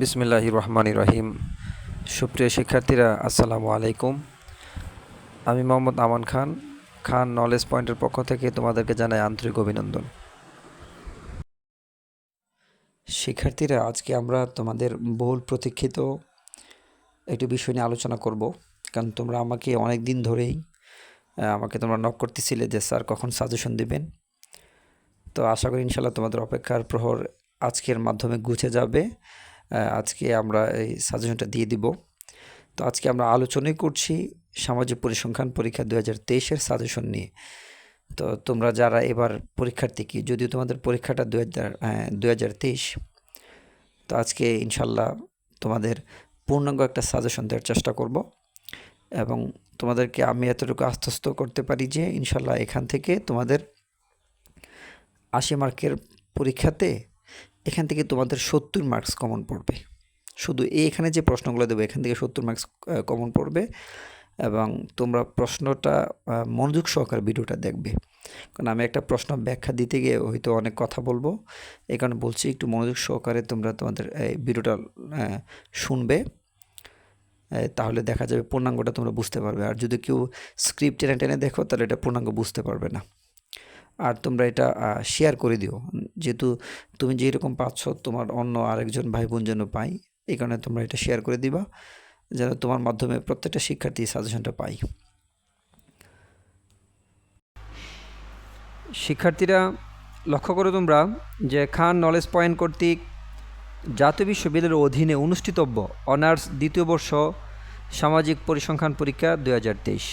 বিসমিল্লাহ রহমান রহিম সুপ্রিয় শিক্ষার্থীরা, আসসালামু আলাইকুম। আমি মোহাম্মদ আমান খান খান নলেজ পয়েন্টের পক্ষ থেকে তোমাদেরকে জানাই আন্তরিক অভিনন্দন। শিক্ষার্থীরা, আজকে আমরা তোমাদের বহুল প্রতীক্ষিত একটি বিষয় নিয়ে আলোচনা করব। কারণ তোমরা আমাকে অনেক দিন ধরেই আমাকে তোমরা নক করতেছিলে যে স্যার কখন সাজেশন দিবেন। তো আশা করি ইনশাল্লাহ তোমাদের অপেক্ষার প্রহর আজকের মাধ্যমে গুছে যাবে। আজকে আমরা এই সাজেশনটা দিয়ে দিব। তো আজকে আমরা আলোচনাই করছি সামাজিক পরিসংখ্যান পরীক্ষা দু হাজার তেইশের সাজেশন নিয়ে। তো তোমরা যারা এবার পরীক্ষার্থী কি, যদিও তোমাদের পরীক্ষাটা দু হাজার দু হাজার তেইশ, তো আজকে ইনশাল্লাহ তোমাদের পূর্ণাঙ্গ একটা সাজেশন দেওয়ার চেষ্টা করব। এবং তোমাদেরকে আমি এতটুকু আশ্বস্ত করতে পারি যে ইনশাল্লাহ এখান থেকে তোমাদের আশি মার্কের পরীক্ষাতে এখান থেকে তোমাদের সত্তর মার্কস কমন পড়বে। শুধু এখানে যে প্রশ্নগুলো দেবো, এখান থেকে সত্তর মার্কস কমন পড়বে এবং তোমরা প্রশ্নটা মনোযোগ সহকারে ভিডিওটা দেখবে। কারণ আমি একটা প্রশ্ন ব্যাখ্যা দিতে গিয়ে হয়তো অনেক কথা বলব। এই কারণে বলছি, একটু মনোযোগ সহকারে তোমরা তোমাদের এই ভিডিওটা শুনবে। তাহলে দেখা যাবে পূর্ণাঙ্গটা তোমরা বুঝতে পারবে। আর যদি কেউ স্ক্রিপ্ট টেনে টেনে দেখো, তাহলে এটা পূর্ণাঙ্গ বুঝতে পারবে না। আর তোমরা এটা শেয়ার করে দিও। যেহেতু তুমি যেরকম পাচ্ছ, তোমার অন্য আরেকজন ভাই বোন যেন পাই এই কারণে তোমরা এটা শেয়ার করে দিবা, যেন তোমার মাধ্যমে প্রত্যেকটা শিক্ষার্থী সাজেশনটা পাই শিক্ষার্থীরা, লক্ষ্য করো তোমরা যে খান নলেজ পয়েন্ট কর্তৃক জাতীয় বিশ্ববিদ্যালয়ের অধীনে অনুষ্ঠিতব্য অনার্স দ্বিতীয় বর্ষ সামাজিক পরিসংখ্যান পরীক্ষা দুই হাজার তেইশ।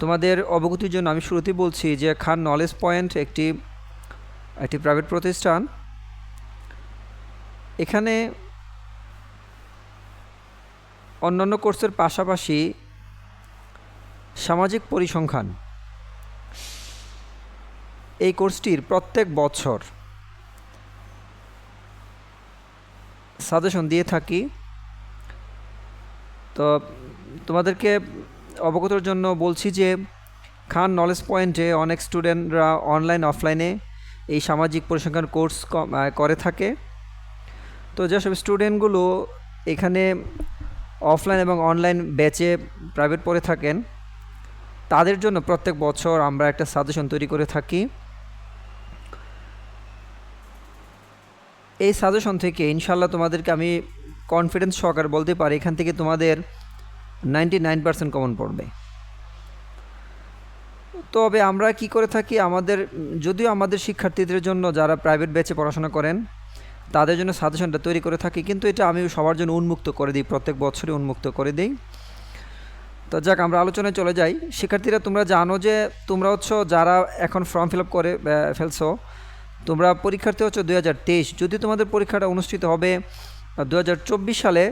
তোমাদের অবগতির জন্য আমি শুরুতেই বলছি যে খান নলেজ পয়েন্ট একটি একটি প্রাইভেট প্রতিষ্ঠান। এখানে অন্যান্য কোর্সের পাশাপাশি সামাজিক পরিসংখ্যান। এই কোর্সটির প্রত্যেক বছর সাজেশন দিয়ে থাকি। তো তোমাদেরকে অবগতর জন্য বলছি যে খান নলেজ পয়েন্টে অনেক স্টুডেন্টরা অনলাইন অফলাইনে এই সামাজিক পরিসংখ্যান কোর্স করে থাকে। তো যেসব স্টুডেন্টগুলো এখানে অফলাইন এবং অনলাইন ব্যাচে প্রাইভেট পড়ে থাকেন, তাদের জন্য প্রত্যেক বছর আমরা একটা সাজেশন তৈরি করে থাকি। এই সাজেশন থেকে ইনশাল্লাহ তোমাদেরকে আমি কনফিডেন্স সহকারে বলতে পারি, এখান থেকে তোমাদের নাইনটি নাইন পার্সেন্ট কমন পড়বে। তবে আমরা কি করে থাকি? আমাদের, যদিও আমাদের শিক্ষার্থীদের জন্য যারা প্রাইভেট ব্যাচে পড়াশোনা করেন, তাদের জন্য সাজেশনটা তৈরি করে থাকি, কিন্তু এটা আমি সবার জন্য উন্মুক্ত করে দিই, প্রত্যেক বছরই উন্মুক্ত করে দিই। তো যাক, আমরা আলোচনায় চলে যাই। শিক্ষার্থীরা, তোমরা জানো যে তোমরা হচ্ছে যারা এখন ফর্ম ফিল আপ করে ফেলছো, তোমরা পরীক্ষার্থী হচ্ছে দু হাজার তেইশ। যদি তোমাদের পরীক্ষাটা অনুষ্ঠিত হবে দু হাজার চব্বিশ সালে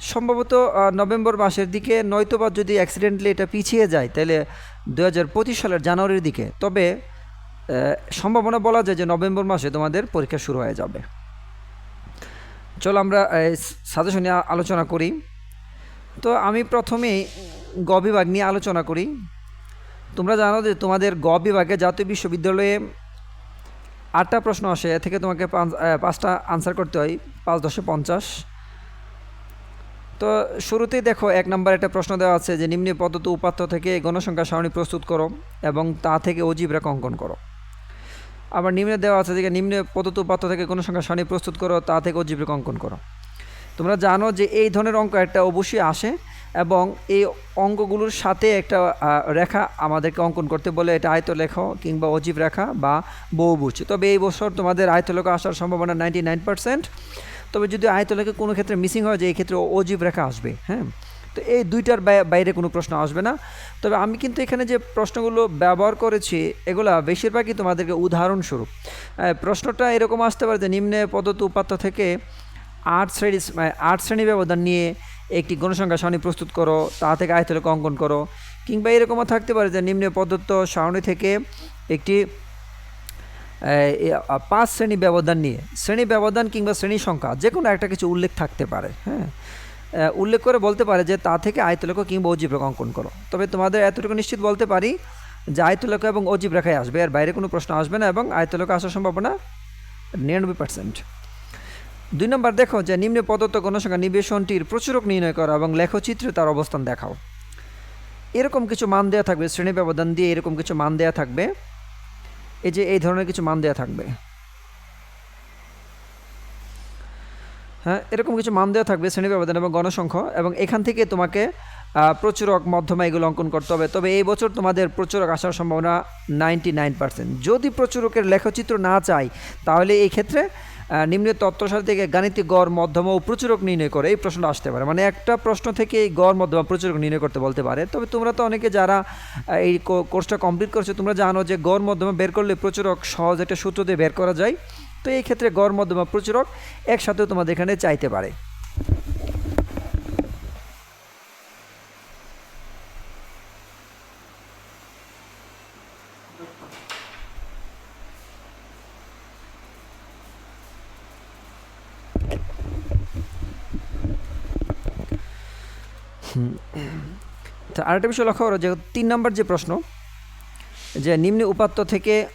সম্ভবত নভেম্বর মাসের দিকে নয়তোবা যদি অ্যাক্সিডেন্টলি এটা পিছিয়ে যায়, তাহলে দু হাজার পঁচিশ সালের জানুয়ারির দিকে। তবে সম্ভাবনা বলা যায় যে নভেম্বর মাসে তোমাদের পরীক্ষা শুরু হয়ে যাবে। চলো আমরা সাজেশন নিয়ে আলোচনা করি। তো আমি প্রথমেই গ বিভাগ নিয়ে আলোচনা করি। তোমরা জানো যে তোমাদের গ বিভাগে জাতীয় বিশ্ববিদ্যালয়ে আটটা প্রশ্ন আসে, এ থেকে তোমাকে পাঁচ পাঁচটা আনসার করতে হয়, পাঁচ দশে পঞ্চাশ। তো শুরুতেই দেখো, এক নম্বর একটা প্রশ্ন দেওয়া আছে যে, নিম্ন পদ্ধতি উপাত্ত থেকে গণসংখ্যা সারণী প্রস্তুত করো এবং তা থেকে অজীব রেখা অঙ্কন করো। আবার নিম্নে দেওয়া আছে যে, নিম্ন পদ্ধতি উপাত্ত থেকে গণসংখ্যা সারণী প্রস্তুত করো, তা থেকে অজীব রেখা অঙ্কন করো। তোমরা জানো যে, এই ধরনের অঙ্ক একটা অবশ্যই আসে এবং এই অঙ্কগুলোর সাথে একটা রেখা আমাদেরকে অঙ্কন করতে বলে, এটা আয়ত লেখা কিংবা অজীব রেখা বা বহুভুজ। তবে এই বছর তোমাদের আয়তলেখা আসার সম্ভাবনা নাইনটি নাইন পার্সেন্ট তবে যদি আয়তলেখা কোনো ক্ষেত্রে মিসিং হয়, যে এই ক্ষেত্রে অজীব রেখা আসবে হ্যাঁ? তো এই দুইটার বাইরে কোনো প্রশ্ন আসবে না। তবে আমি কিন্তু এখানে যে প্রশ্নগুলো ব্যবহার করেছি, এগুলা বেশিরভাগই তোমাদেরকে উদাহরণস্বরূপ। প্রশ্নটা এরকম আসতে পারে যে নিম্নে পদ্ধতি উপাত্ত থেকে আট শ্রেণি আট শ্রেণি ব্যবধান নিয়ে একটি গণসংখ্যা সারণী প্রস্তুত করো, তা থেকে আয়তলেখা অঙ্কন করো। কিংবা এরকমও থাকতে পারে যে নিম্নে প্রদত্ত সারণী থেকে একটি পাঁচ শ্রেণি ব্যবধান নিয়ে, শ্রেণি ব্যবধান কিংবা শ্রেণি সংখ্যা যে কোনো একটা কিছু উল্লেখ থাকতে পারে হ্যাঁ? উল্লেখ করে বলতে পারে যে তা থেকে আয়তলেখ কিংবা অজীব রেখা অঙ্কন করো। তবে তোমাদের এতটুকু নিশ্চিত বলতে পারি যে আয়তলেখ এবং অজীব রেখায় আসবে, এর বাইরে কোনো প্রশ্ন আসবে না এবং আয়তলেখ আসার সম্ভাবনা নিরানব্বই পার্সেন্ট দুই নম্বর দেখো যে নিম্নে প্রদত্ত গণসংখ্যা নিবেশনটির প্রচুরক নির্ণয় করো এবং লেখচিত্রে তার অবস্থান দেখাও। এরকম কিছু মান দেওয়া থাকবে, শ্রেণি ব্যবধান দিয়ে এরকম কিছু মান দেওয়া থাকবে এই যে এই ধরনের কিছু মান দেওয়া থাকবে। হ্যাঁ এরকম কিছু মান দেওয়া থাকবে শ্রেণি ব্যবধান এবং গণসংখ্য এবং এখান থেকে তোমাকে প্রচুরক মধ্যমা এগুলো অঙ্কন করতে হবে। তবে এই বছর তোমাদের প্রচুরক আসার সম্ভাবনা নাইনটি নাইন পার্সেন্ট যদি প্রচুরকের লেখচিত্র না চাই, তাহলে এই ক্ষেত্রে নিম্ন তত্ত্বসার থেকে গাণিতিক গড়, মধ্যমা ও প্রচুরক নির্ণয় করে এই প্রশ্নটা আসতে পারে। মানে একটা প্রশ্ন থেকে এই গড়, মধ্যমা প্রচুরক নির্ণয় করতে বলতে পারে। তবে তোমরা তো অনেকে যারা এই কোর্সটা কমপ্লিট করছ, তোমরা জানো যে গড়, মধ্যমা বের করলে প্রচুরক সহজ একটা সূত্র দিয়ে বের করা যায়। তো এই ক্ষেত্রে গড়, মধ্যমা প্রচুরক একসাথেও তোমাদের এখানে চাইতে পারে। তো আরেকটা বিষয় লক্ষ্য করো যে, তিন নম্বর যে প্রশ্ন, যে নিম্ন উপাত্ত থেকে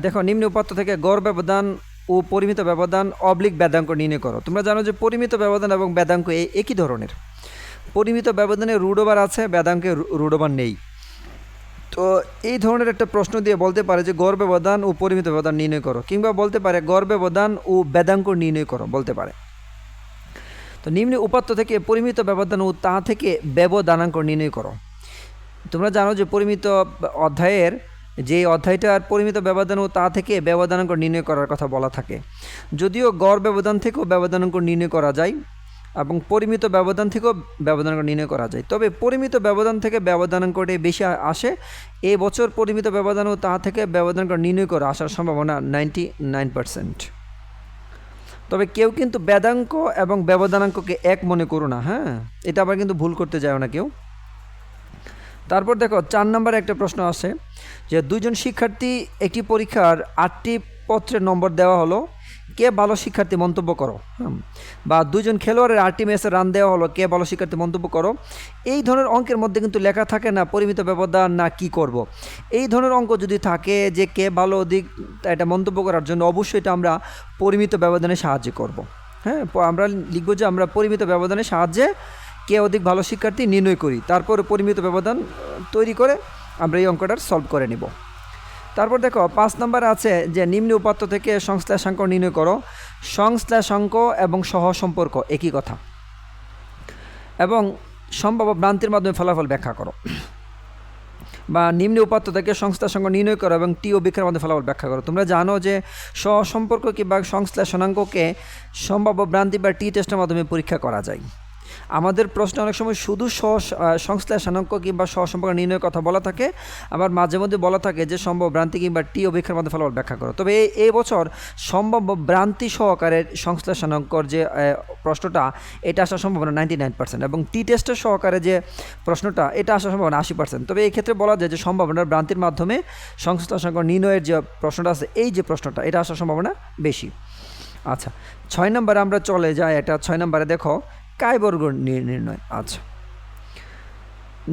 দেখো, নিম্ন উপাত্ত থেকে গড় ব্যবধান ও পরিমিত ব্যবধান অবলিক বেদাঙ্ক নির্ণয় করো। তোমরা জানো যে পরিমিত ব্যবধান এবং বেদাঙ্ক এ- একই ধরনের। পরিমিত ব্যবধানে রুডোবার আছে, বেদাঙ্কে রুডোবার নেই। তো এই ধরনের একটা প্রশ্ন দিয়ে বলতে পারে যে গড় ব্যবধান ও পরিমিত ব্যবধান নির্ণয় করো, কিংবা বলতে পারে গড় ব্যবধান ও বেদাঙ্ক নির্ণয় করো, বলতে পারে। তো নিম্ন উপাত্ত থেকে পরিমিত ব্যবধান ও তা থেকে ব্যবধানাঙ্ক নির্ণয় করো। তোমরা জানো যে পরিমিত অধ্যায়ের, যে অধ্যায়টার পরিমিত ব্যবধান ও তা থেকে ব্যবধানাঙ্ক নির্ণয় করার কথা বলা থাকে। যদিও গড় ব্যবধান থেকেও ব্যবধানাঙ্ক নির্ণয় করা যায় এবং পরিমিত ব্যবধান থেকেও ব্যবধানাঙ্ক নির্ণয় করা যায়। তবে পরিমিত ব্যবধান থেকে ব্যবধানাঙ্কটি বেশি আসে এই বছর পরিমিত ব্যবধান ও তা থেকে ব্যবধানাঙ্ক নির্ণয় করা আসার সম্ভাবনা নাইনটি নাইন পার্সেন্ট। তবে কেউ কিন্তু বেদাঙ্ক এবং ব্যবধানাঙ্ককে এক মনে করো না হ্যাঁ? এটা আবার কিন্তু ভুল করতে যায় না কেউ। তারপর দেখো, চার নম্বরে একটা প্রশ্ন আছে যে দুজন শিক্ষার্থী একটি পরীক্ষার আটটি পত্রের নম্বর দেওয়া হলো। কে ভালো শিক্ষার্থী মন্তব্য করো? বা দুজন খেলোয়াড়ের আটটি ম্যাচে রান দেওয়া হলো, কে ভালো শিক্ষার্থী মন্তব্য করো? এই ধরনের অঙ্কের মধ্যে কিন্তু লেখা থাকে না, পরিমিত ব্যবধান না কি করব। এই ধরনের অঙ্ক যদি থাকে যে কে ভালো অধিক এটা মন্তব্য করার জন্য অবশ্যই এটা আমরা পরিমিত ব্যবধানে সাহায্য করব। হ্যাঁ আমরা লিখব যে আমরা পরিমিত ব্যবধানের সাহায্যে কে অধিক ভালো শিক্ষার্থী নির্ণয় করি। তারপর পরিমিত ব্যবধান তৈরি করে আমরা এই অঙ্কটার সলভ করে নিব। তারপর দেখো, পাঁচ নম্বরে আছে যে নিম্ন উপাত্ত থেকে সংশ্লেষাঙ্ক নির্ণয় করো। সংশ্লেষাঙ্ক এবং সহ সম্পর্ক একই কথা। এবং সম্ভাব্য ভ্রান্তির মাধ্যমে ফলাফল ব্যাখ্যা করো। বা নিম্ন উপাত্ত থেকে সঙ্গে নির্ণয় করো এবং টি ও বিক্রের মধ্যে ফলাফল ব্যাখ্যা করো। তোমরা জানো যে সহসম্পর্ক কিংবা সংশ্লেষণাঙ্ককে সম্ভাব্য ভ্রান্তি বা টি টেস্টের মাধ্যমে পরীক্ষা করা যায়। আমাদের প্রশ্নে অনেক সময় শুধু সহ সংশ্লেষণাঙ্ক কিংবা সহসম্পর্ক নির্ণয়ের কথা বলা থাকে, আবার মাঝে মধ্যে বলা থাকে যে সম্ভব ভ্রান্তি কিংবা টি অভিক্ষার মধ্যে ফলাফল ব্যাখ্যা করো। তবে এই- বছর সম্ভাব্য ভ্রান্তি সহকারে সংশ্লেষণাঙ্কর যে প্রশ্নটা, এটা আসার সম্ভাবনা নাইনটি নাইন পার্সেন্ট এবং টি টেস্টের সহকারে যে প্রশ্নটা, এটা আসার সম্ভাবনা আশি পার্সেন্ট তবে এই ক্ষেত্রে বলা যায় যে সম্ভাবনার ভ্রান্তির মাধ্যমে সংশ্লেষণাঙ্ক নির্ণয়ের যে প্রশ্নটা আছে, এই যে প্রশ্নটা, এটা আসার সম্ভাবনা বেশি। আচ্ছা ছয় নম্বরে আমরা চলে যাই, এটা ছয় নম্বরে দেখো কায়বর্গ নির্ণয় আচ্ছা।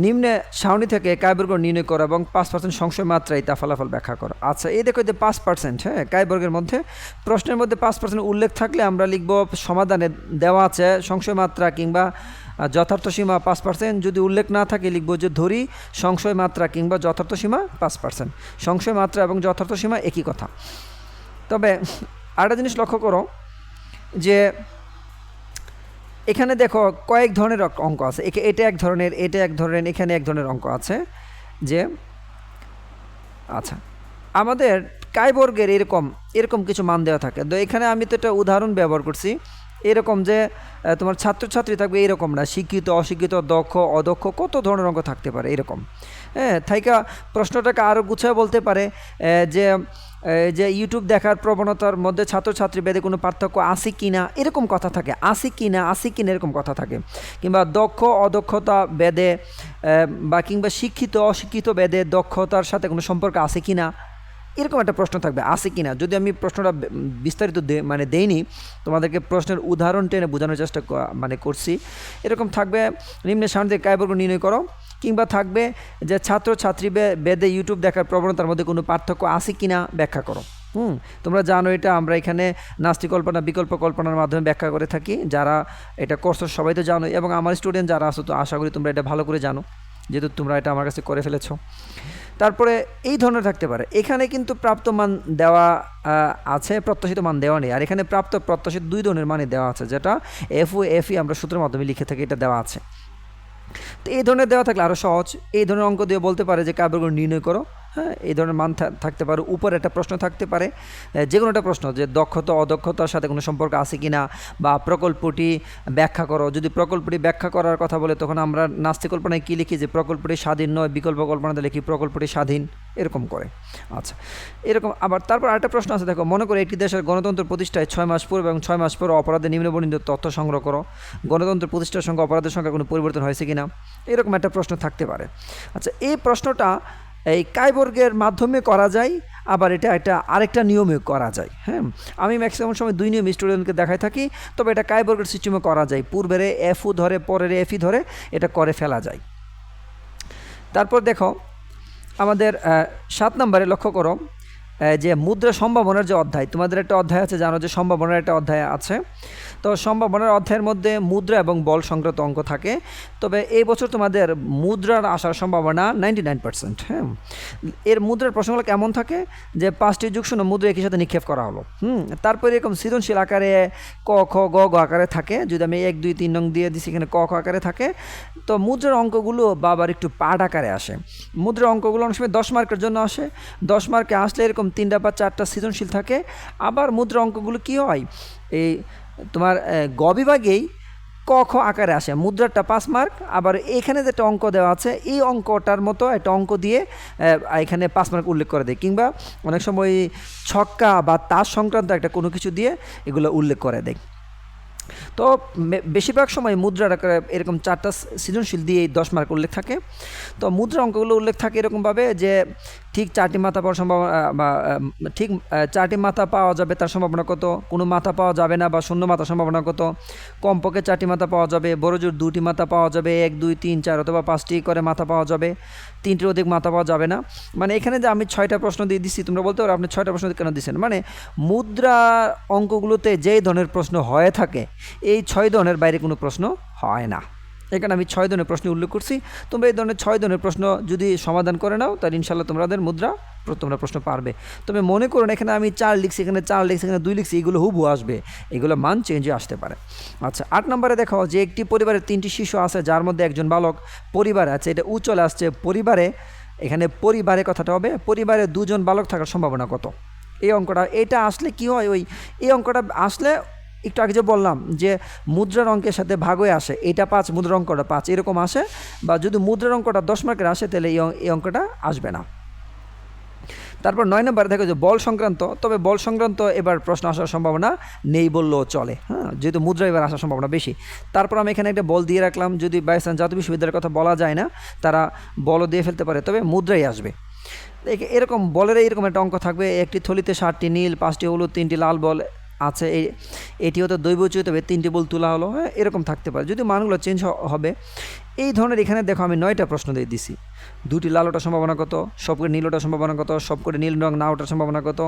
নিম্নে সাউনি থেকে কায়বর্গ নির্ণয় করো এবং পাঁচ পার্সেন্ট সংশয় মাত্রায় তা ফলাফল ব্যাখ্যা করো। আচ্ছা এই দেখো যে পাঁচ পার্সেন্ট হ্যাঁ কায়বর্গের মধ্যে প্রশ্নের মধ্যে পাঁচ পার্সেন্ট উল্লেখ থাকলে আমরা লিখব সমাধানে দেওয়া আছে সংশয় মাত্রা কিংবা যথার্থ সীমা পাঁচ পার্সেন্ট যদি উল্লেখ না থাকে লিখব যে ধরি সংশয় মাত্রা কিংবা যথার্থ সীমা পাঁচ পার্সেন্ট সংশয় মাত্রা এবং যথার্থ সীমা একই কথা। তবে আরেকটা জিনিস লক্ষ্য করো যে এখানে দেখো কয়েক ধরনের অঙ্ক আছে। এটা এক ধরনের, এটা এক ধরনের, এখানে এক ধরনের অঙ্ক আছে যে আচ্ছা আমাদের কাইবর্গের এরকম এরকম কিছু মান দেওয়া থাকে। তো এখানে আমি তো একটা উদাহরণ ব্যবহার করছি। এরকম যে তোমার ছাত্রছাত্রী থাকবে এরকম না। শিক্ষিত, অশিক্ষিত, দক্ষ, অদক্ষ, কত ধরনের অঙ্ক থাকতে পারে এরকম। হ্যাঁ থাইকা প্রশ্নটাকে আরও গুছায় বলতে পারে যে যে ইউটিউব দেখার প্রবণতার মধ্যে ছাত্রছাত্রী বেদে কোনো পার্থক্য আছে কি না? এরকম কথা থাকে। আসি কি না? আসি কি না? এরকম কথা থাকে। কিংবা দক্ষ, অদক্ষতা বেদে বা কিংবা শিক্ষিত, অশিক্ষিত বেদে দক্ষতার সাথে কোনো সম্পর্ক আছে কি না? এরকম একটা প্রশ্ন থাকবে, আছে কি না যদি আমি প্রশ্নটা বিস্তারিত মানে দেইনি, তোমাদেরকে প্রশ্নের উদাহরণ টেনে বোঝানোর চেষ্টা মানে করছি। এরকম থাকবে, নিম্নে সামনে কায়বর্গ নির্ণয় করো, কিংবা থাকবে যে ছাত্র ছাত্রী বেদে ইউটিউব দেখার প্রবণতার মধ্যে কোনো পার্থক্য আছে কি না ব্যাখ্যা করো। হুম? তোমরা জানো এটা, আমরা এখানে নাস্তি কল্পনা বিকল্প কল্পনার মাধ্যমে ব্যাখ্যা করে থাকি। যারা এটা করছ, সবাই তো জানো, এবং আমার স্টুডেন্ট যারা আসো তো আশা করি তোমরা এটা ভালো করে জানো। যেহেতু তোমরা এটা আমার কাছে করে ফেলেছো। তারপরে এই ধরনের থাকতে পারে। এখানে কিন্তু প্রাপ্ত মান দেওয়া আছে, প্রত্যাশিত মান দেওয়া নেই। আর এখানে প্রাপ্ত, প্রত্যাশিত দুই ধরনের মানে দেওয়া আছে, যেটা এফ ও এফই আমরা সূত্রের মাধ্যমে লিখে থাকি, এটা দেওয়া আছে। তো এই ধরনের দেওয়া থাকলে আরও সহজ। এই ধরনের অঙ্ক দিয়ে বলতে পারে যে কাব্যগুলো নির্ণয় করো। হ্যাঁ এই ধরনের মান থাকতে পারে। উপরে একটা প্রশ্ন থাকতে পারে যে কোনো একটা প্রশ্ন যে দক্ষতা, অদক্ষতার সাথে কোনো সম্পর্ক আছে কি না বা প্রকল্পটি ব্যাখ্যা করো। যদি প্রকল্পটি ব্যাখ্যা করার কথা বলে, তখন আমরা নাস্তিক কল্পনায় কী লিখি যে প্রকল্পটি স্বাধীন নয়, বিকল্প কল্পনাতে লিখি প্রকল্পটি স্বাধীন, এরকম করে। আচ্ছা এরকম আবার তারপর আরেকটা প্রশ্ন আছে, দেখো, মনে করো একটি দেশের গণতন্ত্র প্রতিষ্ঠায় ছয় মাস পূর্বে এবং ছয় মাস পরে অপরাধে নিম্নবর্ণিত তথ্য সংগ্রহ করো। গণতন্ত্র প্রতিষ্ঠার সঙ্গে অপরাধের সংখ্যা কোনো পরিবর্তন হয়েছে কি না এরকম একটা প্রশ্ন থাকতে পারে। আচ্ছা এই প্রশ্নটা এই কাইবর্গের মাধ্যমে করা যায়, আবার এটা একটা আরেকটা নিয়মে করা যায় হ্যাঁ? আমি ম্যাক্সিমাম সময় দুই নিয়ম স্টুডেন্টকে দেখাই থাকি, তবে এটা কাইবর্গের সিস্টেমে করা যায়। পূর্বের এফও ধরে, পরের এফই ধরে, এটা করে ফেলা যায়। তারপর দেখো, আমাদের সাত নম্বরে লক্ষ্য করো যে মুদ্রা সম্ভাবনার যে অধ্যায়, তোমাদের একটা অধ্যায় আছে, জানো যে সম্ভাবনার একটা অধ্যায় আছে। তো সম্ভাবনার অধ্যায়ের মধ্যে মুদ্রা এবং বল সংক্রান্ত অঙ্ক থাকে। তবে এই বছর তোমাদের মুদ্রার আসার সম্ভাবনা নাইনটি নাইন পার্সেন্ট হ্যাঁ? এর মুদ্রার প্রশ্নগুলো কেমন থাকে? যে পাঁচটি যুগশূন্য মুদ্রা একই সাথে নিক্ষেপ করা হলো, হুম? তারপরে এরকম সৃজনশীল আকারে ক, খ, গ গ আকারে থাকে। যদি আমি এক, দুই, তিন নং দিয়ে দিছি, এখানে ক, খ আকারে থাকে। তো মুদ্রার অঙ্কগুলো বাবার একটু পাট আকারে আসে। মুদ্রার অঙ্কগুলো অনেক সময় দশ মার্কের জন্য আসে। দশ মার্কে আসলে এরকম তিনটা বা চারটা সৃজনশীল থাকে। আবার মুদ্রা অঙ্কগুলো কী হয়? এই তোমার গ বিভাগেই ক, খ আকারে আসে। মুদ্রাটা পাঁচ মার্ক, আবার এখানে যেটা অঙ্ক দেওয়া আছে, এই অঙ্কটার মতো একটা অঙ্ক দিয়ে এখানে পাঁচ মার্ক উল্লেখ করে দেয়। কিংবা অনেক সময় ছক্কা বা তাস সংক্রান্ত একটা কোনো কিছু দিয়ে এগুলো উল্লেখ করে দেয়। তো বেশিরভাগ সময় আকারে এরকম চারটা সৃজনশীল দিয়ে দশ মার্ক উল্লেখ থাকে। তো মুদ্রা অঙ্কগুলো উল্লেখ থাকে এরকমভাবে যে ঠিক চারটি মাথা পাওয়ার সম্ভাবনা বা ঠিক চারটি মাথা পাওয়া যাবে তার সম্ভাবনা কত? কোনো মাথা পাওয়া যাবে না বা শূন্য মাথা সম্ভাবনা কত? কমপক্ষে চারটি মাথা পাওয়া যাবে, বড় জোর দুটি মাথা পাওয়া যাবে, এক, দুই, তিন, চার অথবা পাঁচটি করে মাথা পাওয়া যাবে, তিনটির অধিক মাথা পাওয়া যাবে না। মানে এখানে যে আমি ছয়টা প্রশ্ন দিয়ে দিচ্ছি তোমরা বলতে পারো আপনি ছয়টা প্রশ্ন কেন দিচ্ছেন মানে মুদ্রা অঙ্কগুলোতে যেই ধরনের প্রশ্ন হয়ে থাকে, এই ছয় ধরনের বাইরে কোনো প্রশ্ন হয় না। এখানে আমি ছয় ধরনের প্রশ্ন উল্লেখ করছি। তোমরা এই ধরনের ছয় ধরনের প্রশ্ন যদি সমাধান করে নাও, তাহলে ইনশাল্লাহ তোমাদের মুদ্রা, তোমরা প্রশ্ন পারবে। তবে মনে করুন এখানে আমি চার লিখছি, এখানে চার লিখছি, এখানে দুই লিখছি, এগুলো হুবু আসবে। এগুলো মান চেঞ্জে আসতে পারে। আচ্ছা আট নম্বরে দেখো যে একটি পরিবারের তিনটি শিশু আছে, যার মধ্যে একজন বালক, পরিবার আছে, এটা উ চলে আসছে পরিবারে, এখানে পরিবারে কথাটা হবে, পরিবারে দুজন বালক থাকার সম্ভাবনা কত? এই অঙ্কটা, এটা আসলে কি হয়? ওই, এই অঙ্কটা আসলে একটু আগে যে বললাম যে মুদ্রার অঙ্কের সাথে ভাগ হয়ে আসে, এটা পাঁচ মুদ্রার অঙ্কটা পাঁচ, এরকম আসে বা যদি মুদ্রার অঙ্কটা দশ মার্কের আসে তাহলে এই অঙ্কটা আসবে না। তারপর নয় নম্বরে দেখো যে বল সংক্রান্ত, তবে বল সংক্রান্ত এবার প্রশ্ন আসার সম্ভাবনা নেই বললেও চলে হ্যাঁ যেহেতু মুদ্রা এবার আসার সম্ভাবনা বেশি। তারপর আমি এখানে একটা বল দিয়ে রাখলাম, যদি বাইসান জাতীয় বিশ্ববিদ্যালয়ের কথা বলা যায় না, তারা বলও দিয়ে ফেলতে পারে, তবে মুদ্রাই আসবে। এরকম বলের এরকম একটা অঙ্ক থাকবে, একটি থলিতে ষাটটি নীল, পাঁচটি হলুদ, তিনটি লাল বল আছে, এই এটিও তো দৈবচ্যুত হবে তিনটি বল তোলা হলো হ্যাঁ এরকম থাকতে পারে। যদি মানগুলো চেঞ্জ হবে, এই ধরনের এখানে দেখো আমি নয়টা প্রশ্ন দিয়ে দিছি। দুটি লাল ওঠার সম্ভাবনা কত সব করে নীল ওঠার সম্ভাবনা কত সব করে নীল রং না ওঠার সম্ভাবনা কত?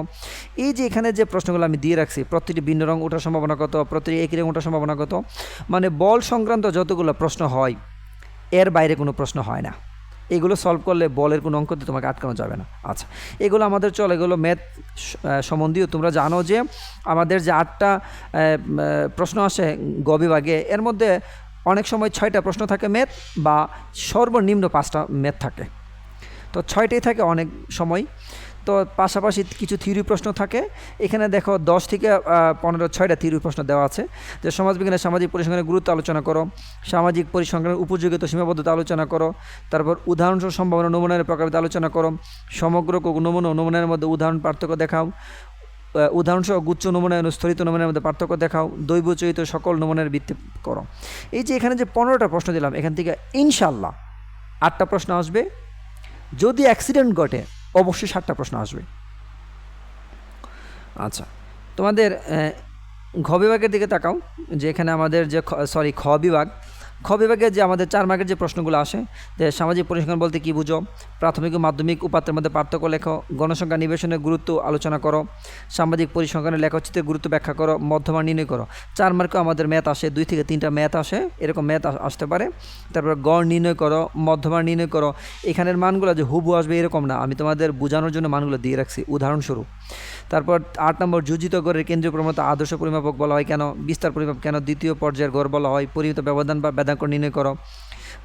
এই যে এখানে যে প্রশ্নগুলো আমি দিয়ে রাখছি, প্রতিটি ভিন্ন রং ওঠার সম্ভাবনা কত, প্রতিটি একই রং ওঠার সম্ভাবনা কত? মানে বল সংক্রান্ত যতগুলো প্রশ্ন হয়, এর বাইরে কোনো প্রশ্ন হয় না। এগুলো সলভ করলে বলের কোনো অঙ্ক দিয়ে তোমাকে আটকানো যাবে না। আচ্ছা এগুলো আমাদের চল, এগুলো ম্যাথ সম্বন্ধীয়। তোমরা জানো যে আমাদের যে আটটা প্রশ্ন আসে গবিভাগে বিভাগে, এর মধ্যে অনেক সময় ছয়টা প্রশ্ন থাকে ম্যাথ বা সর্বনিম্ন পাঁচটা ম্যাথ থাকে। তো ছয়টাই থাকে অনেক সময়। তো পাশাপাশি কিছু থিওরি প্রশ্ন থাকে। এখানে দেখো দশ থেকে পনেরো, ছয়টা থিওরি প্রশ্ন দেওয়া আছে। যে সমাজবিজ্ঞানের সামাজিক পরিসংখ্যানের গুরুত্ব আলোচনা করো, সামাজিক পরিসংখ্যানের উপযোগিতা সীমাবদ্ধতা আলোচনা করো, তারপর উদাহরণ সম্ভাবনা নমুনার প্রকারিত আলোচনা করো, সমগ্র নমুনা নমুনার মধ্যে উদাহরণ পার্থক্য দেখাও উদাহরণসহ গুচ্ছ নমুনা এবং স্থলিত নমুনার মধ্যে পার্থক্য দেখাও দৈবচয়িত সকল নমুনার ভিত্তি করো। এই যে এখানে যে পনেরোটা প্রশ্ন দিলাম, এখান থেকে ইনশাল্লাহ আটটা প্রশ্ন আসবে। যদি অ্যাক্সিডেন্ট ঘটে অবশ্যই ষাটটা প্রশ্ন আসবে। আচ্ছা তোমাদের ঘ বিভাগের দিকে তাকাও যে এখানে আমাদের যে সরি খ বিভাগ খ বিভাগে যে আমাদের চার মার্কের যে প্রশ্নগুলো আসে, যে সামাজিক পরিসংখ্যান বলতে কী বুঝো? প্রাথমিক ও মাধ্যমিক উপাত্তের মধ্যে পার্থক্য লেখো, গণসংখ্যা নিবেশনের গুরুত্ব আলোচনা করো, সামাজিক পরিসংখ্যানের লেখচিত্রের গুরুত্ব ব্যাখ্যা করো, মধ্যমান নির্ণয় করো। চার মার্কেও আমাদের ম্যাথ আসে, দুই থেকে তিনটা ম্যাথ আসে, এরকম ম্যাথ আসতে পারে। তারপর গড় নির্ণয় করো, মধ্যমান নির্ণয় করো। এখানের মানগুলো যে হুবু আসবে এরকম না, আমি তোমাদের বোঝানোর জন্য মানগুলো দিয়ে রাখছি, উদাহরণস্বরূপ। তারপর আট নম্বর, যুজিত গড়ের কেন্দ্রীয় ক্রমতা আদর্শ পরিমাপক বলা হয় কেন? বিস্তার পরিমাপ কেন? দ্বিতীয় পর্যায়ের গড় বলা হয় পরিমিত ব্যবধান বা বেদাঙ্ক নির্ণয় করো।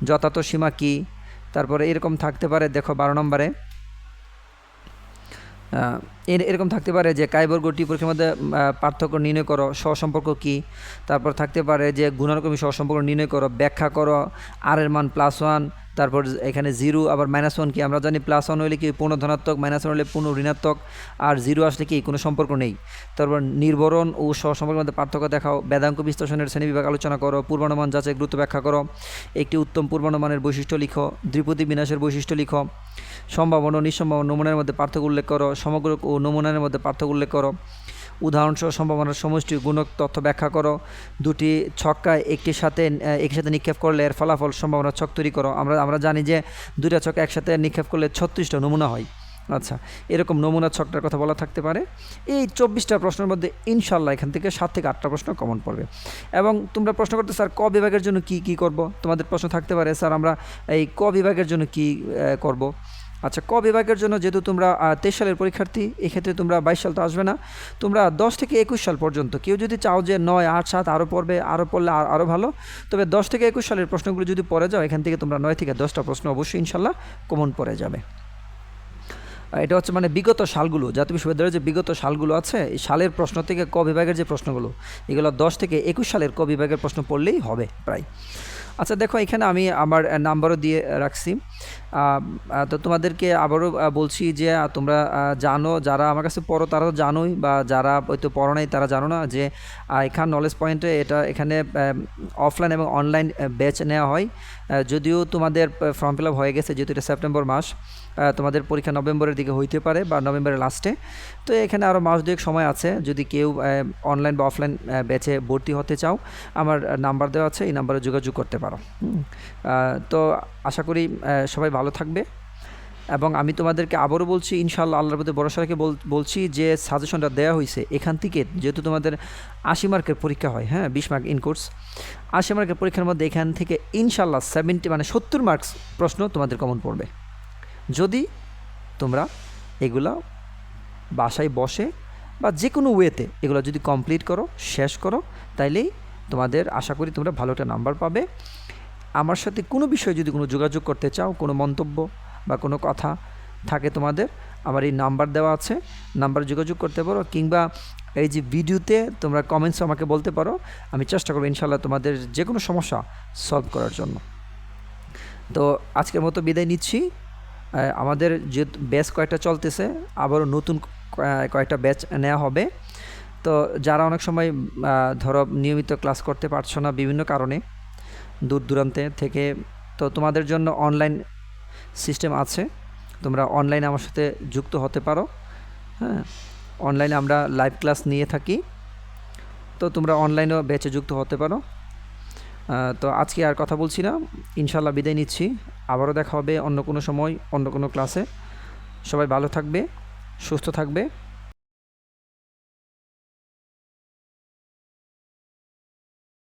যথার্থ সীমা কি? তারপরে এরকম থাকতে পারে, দেখো বারো নম্বরে। এর- এরকম থাকতে পারে যে কাইবর্গ টি পরীক্ষার মধ্যে পার্থক্য নির্ণয় করো, সহসম্পর্ক কী? তারপর থাকতে পারে যে গুণানুক্রমিক সহসম্পর্ক নির্ণয় করো, ব্যাখ্যা করো আর এর মান প্লাস ওয়ান তারপর এখানে জিরো, আবার মাইনাস ওয়ান কি? আমরা জানি প্লাস ওয়ান হলে কি পূর্ণ ধনাত্মক মাইনাস ওয়ান হলে পূর্ণ ঋণাত্মক, আর জিরো আসলে কি? কোনো সম্পর্ক নেই। তারপর নির্বরণ ও সহসম্পর্কের মধ্যে পার্থক্য দেখাও। বেদাঙ্ক বিশ্লেষণের শ্রেণীবিভাগ আলোচনা করো। পূর্বানুমান যাচাই গুরুত্ব ব্যাখ্যা করো। একটি উত্তম পূর্বানুমানের বৈশিষ্ট্য লিখো। দ্বিপদী বিনাশের বৈশিষ্ট্য লিখো। সম্ভাবনা ও নিঃসম্ভাবনা নমুনার মধ্যে পার্থক্য উল্লেখ করো। সমগ্র ও নমুনার মধ্যে পার্থক্য উল্লেখ করো। উদাহরণসহ সম্ভাবনার সমষ্টি গুণক তথ্য ব্যাখ্যা করো। দুটি ছক্কায় একটির সাথে একই সাথে নিক্ষেপ করলে এর ফলাফল সম্ভাবনা ছক তৈরি করো। আমরা আমরা জানি যে দুইটা ছক্কা একসাথে নিক্ষেপ করলে ছত্রিশটা নমুনা হয়। আচ্ছা এরকম নমুনা ছকটার কথা বলা থাকতে পারে। এই চব্বিশটা প্রশ্নের মধ্যে ইনশাল্লাহ এখান থেকে সাত থেকে আটটা প্রশ্ন কমন পড়বে। এবং তোমরা প্রশ্ন করতে, স্যার, ক বিভাগের জন্য কি কি করব? তোমাদের প্রশ্ন থাকতে পারে, স্যার, আমরা এই ক বিভাগের জন্য কি করব? আচ্ছা ক বিভাগের জন্য যেহেতু তোমরা তেইশ সালের পরীক্ষার্থী, এক্ষেত্রে তোমরা বাইশ সাল তো আসবে না। তোমরা দশ থেকে একুশ সাল পর্যন্ত, কেউ যদি চাও যে নয়, আট, সাত, আরও পড়বে, আরও পড়লে আর- আরও ভালো। তবে দশ থেকে একুশ সালের প্রশ্নগুলো যদি পড়ে যাও, এখান থেকে তোমরা নয় থেকে দশটা প্রশ্ন অবশ্যই ইনশাল্লাহ কমন পড়ে যাবে। এটা হচ্ছে মানে বিগত সালগুলো জাতীয় বিশ্ববিদ্যালয়ের যে বিগত সালগুলো আছে, এই সালের প্রশ্ন থেকে ক বিভাগের যে প্রশ্নগুলো, এগুলো দশ থেকে একুশ সালের ক বিভাগের প্রশ্ন পড়লেই হবে প্রায়। আচ্ছা দেখো এখানে আমি আমার নাম্বারও দিয়ে রাখছি। তো তোমাদেরকে আবারও বলছি যে তোমরা জানো, যারা আমার কাছে পড়ো, তারা তো জানোই, বা যারা হয়তো পড়ো নাই, তারা জানো না যে এখান নলেজ পয়েন্টে এটা এখানে অফলাইন এবং অনলাইন ব্যাচ নেওয়া হয়। যদিও তোমাদের ফর্ম ফিল আপ হয়ে গেছে, যেহেতু এটা সেপ্টেম্বর মাস তোমাদের পরীক্ষা নভেম্বরের দিকে হইতে পারে, বা নভেম্বরের লাস্টে তো এখানে আরও মাস দুয়েক সময় আছে, যদি কেউ অনলাইন বা অফলাইন ব্যাচে ভর্তি হতে চাও, আমার নাম্বার দেওয়া আছে, এই নাম্বারে যোগাযোগ করতে পারো। তো আশা করি সবাই ভালো থাকবে। এবং আমি তোমাদেরকে আবারও বলছি ইনশাল্লাহ আল্লাহর প্রতি ভরসা রেখে বল- বলছি যে সাজেশনটা দেওয়া হয়েছে, এখান থেকে যেহেতু তোমাদের আশি মার্কের পরীক্ষা হয় হ্যাঁ বিশ মার্ক ইন কোর্স আশি মার্কের পরীক্ষার মধ্যে এখান থেকে ইনশাল্লাহ সেভেন্টি মানে সত্তর মার্কস প্রশ্ন তোমাদের কমন পড়বে। যদি তোমরা এগুলো বাসায় বসে বা যে কোনো ওয়েতে এগুলো যদি কমপ্লিট করো, শেষ করো, তাইলেই তোমাদের, আশা করি তোমরা ভালো একটা নাম্বার পাবে। আমার সাথে কোনো বিষয়ে যদি কোনো যোগাযোগ করতে চাও, কোনো মন্তব্য বা কোনো কথা থাকে তোমাদের, আমার এই নাম্বার দেওয়া আছে। নাম্বার যোগাযোগ করতে পারো কিংবা এই যে ভিডিওতে তোমরা কমেন্টস আমাকে বলতে পারো, আমি চেষ্টা করব ইনশাল্লাহ তোমাদের যে কোনো সমস্যা সলভ করার জন্য। তো আজকের মতো বিদায় নিচ্ছি। আমাদের যে ব্যাচ কয়েকটা চলতেছে, আবারও নতুন কয়েকটা ব্যাচ নেওয়া হবে। তো যারা অনেক সময় ধরো নিয়মিত ক্লাস করতে পারছ না বিভিন্ন কারণে দূর দূরান্তে থেকে, তো তোমাদের জন্য অনলাইন সিস্টেম আছে। তোমরা অনলাইনে আমার সাথে যুক্ত হতে পারো। হ্যাঁ অনলাইনে আমরা লাইভ ক্লাস নিয়ে থাকি। তো তোমরা অনলাইনেও ব্যাচে যুক্ত হতে পারো। তো আজকে আর কথা বলছি না। ইনশাল্লাহ বিদায় নিচ্ছি। আবারও দেখা হবে অন্য কোনো সময়, অন্য কোনো ক্লাসে সবাই ভালো থাকবে, সুস্থ থাকবে।